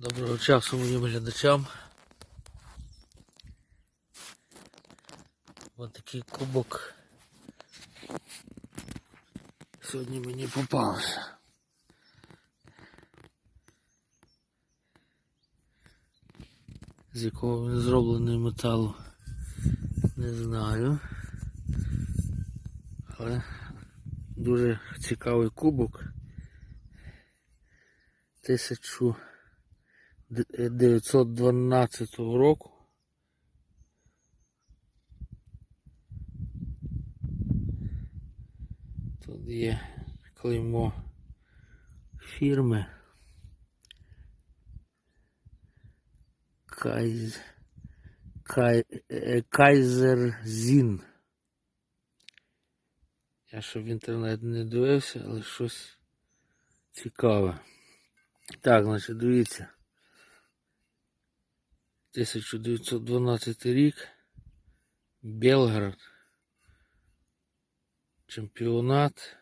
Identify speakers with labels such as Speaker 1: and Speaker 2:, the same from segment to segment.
Speaker 1: Доброго часу моїм глядачам. Ось такий кубок сьогодні мені попався. З якого він зроблений металу, не знаю. Але дуже цікавий кубок. Тисячу 912 року. Тут є клеймо фірми. Кайз... Кай... е. Я ще в інтернет не дивився, але щось цікаве. Так, значить, дивіться. 1912 рік. Белград. Чемпіонат.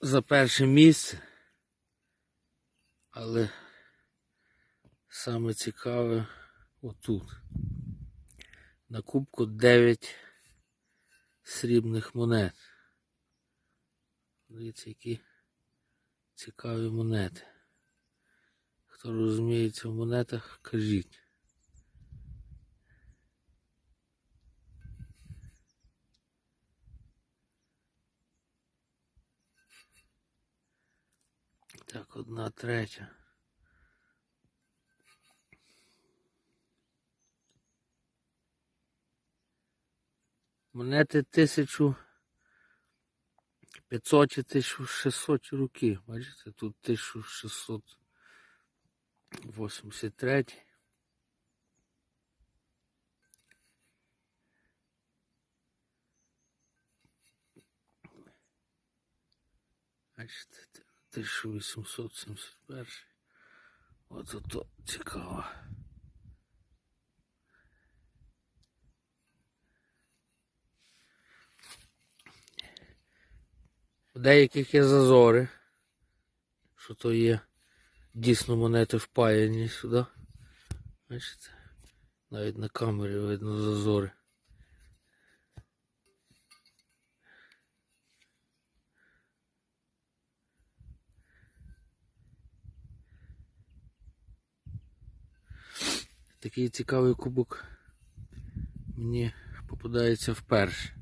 Speaker 1: За перше місце. Але саме цікаве отут. На кубку 9 срібних монет. Дивіться, які цікаві монети. Хто розуміється в монетах, кажіть. Так, одна третя. Монети тисячу 500 чи 1600 роки. Бачите, тут 1683. Бачите, 1871. От ото цікаво. У деяких є зазори, що то є дійсно монети впаяні сюди. Бачите? Навіть на камері видно зазори. Такий цікавий кубок мені попадається вперше.